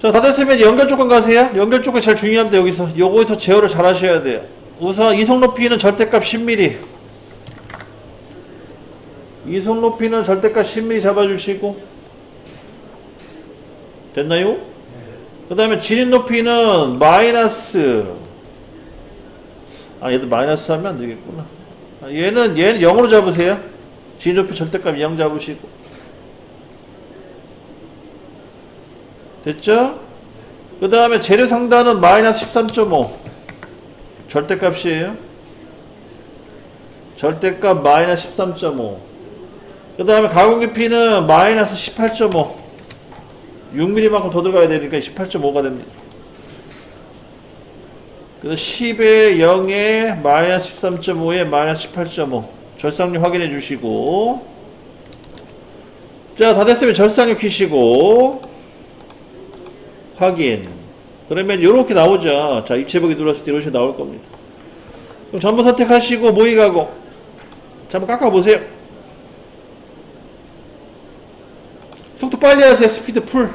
자, 다 됐으면 연결 조건 가세요. 연결 조건 제일 중요합니다, 여기서. 요거에서 제어를 잘 하셔야 돼요. 우선 이속 높이는 절대값 10mm. 이속 높이는 절대값 10mm 잡아주시고. 됐나요? 그 다음에 진입 높이는 마이너스. 아, 얘도 마이너스 하면 안 되겠구나. 아, 얘는, 얘는 0으로 잡으세요. 진입 높이 절대값 0 잡으시고. 됐죠? 그 다음에 재료 상단은 마이너스 13.5 절대값이에요? 절대값 마이너스 13.5 그 다음에 가공 깊이는 마이너스 18.5 6mm만큼 더 들어가야 되니까 18.5가 됩니다. 그래서 10에 0에 마이너스 13.5에 마이너스 18.5 절상률 확인해 주시고. 자 다 됐으면 절상률 키시고 확인. 그러면 이렇게 나오죠. 자, 입체보기 눌렀을 때 이렇게 나올 겁니다. 그럼 전부 선택하시고 모의 가고. 자, 한번 깎아보세요. 속도 빨리 하세요. 스피드 풀.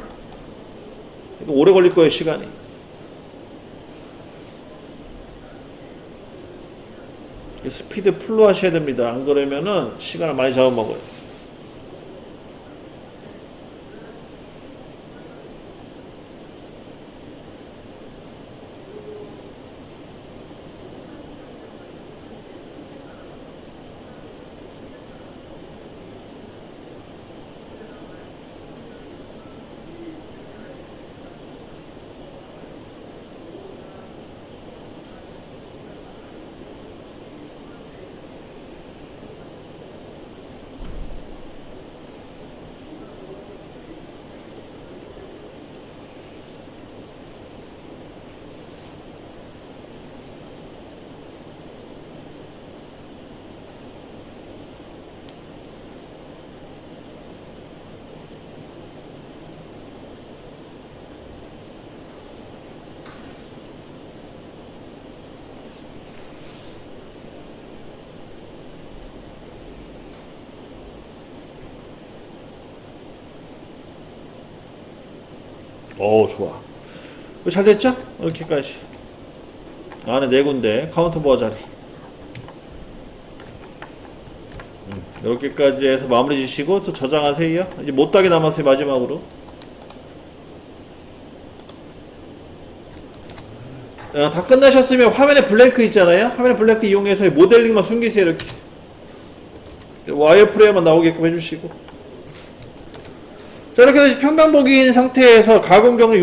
이거 오래 걸릴 거예요, 시간이. 이 스피드 풀로 하셔야 됩니다. 안 그러면은 시간을 많이 잡아먹어요. 오 좋아. 잘 됐죠? 이렇게까지. 안에 네 군데 카운터 보아 자리. 음, 이렇게까지 해서 마무리 지시고 또 저장하세요 이제 못하게 남았어요 마지막으로. 어, 다 끝나셨으면 화면에 블랭크 있잖아요? 화면에 블랭크 이용해서 모델링만 숨기세요 이렇게. 와이어프레임만 나오게끔 해주시고. 자 이렇게 해서 평면보기인 상태에서 가공 경로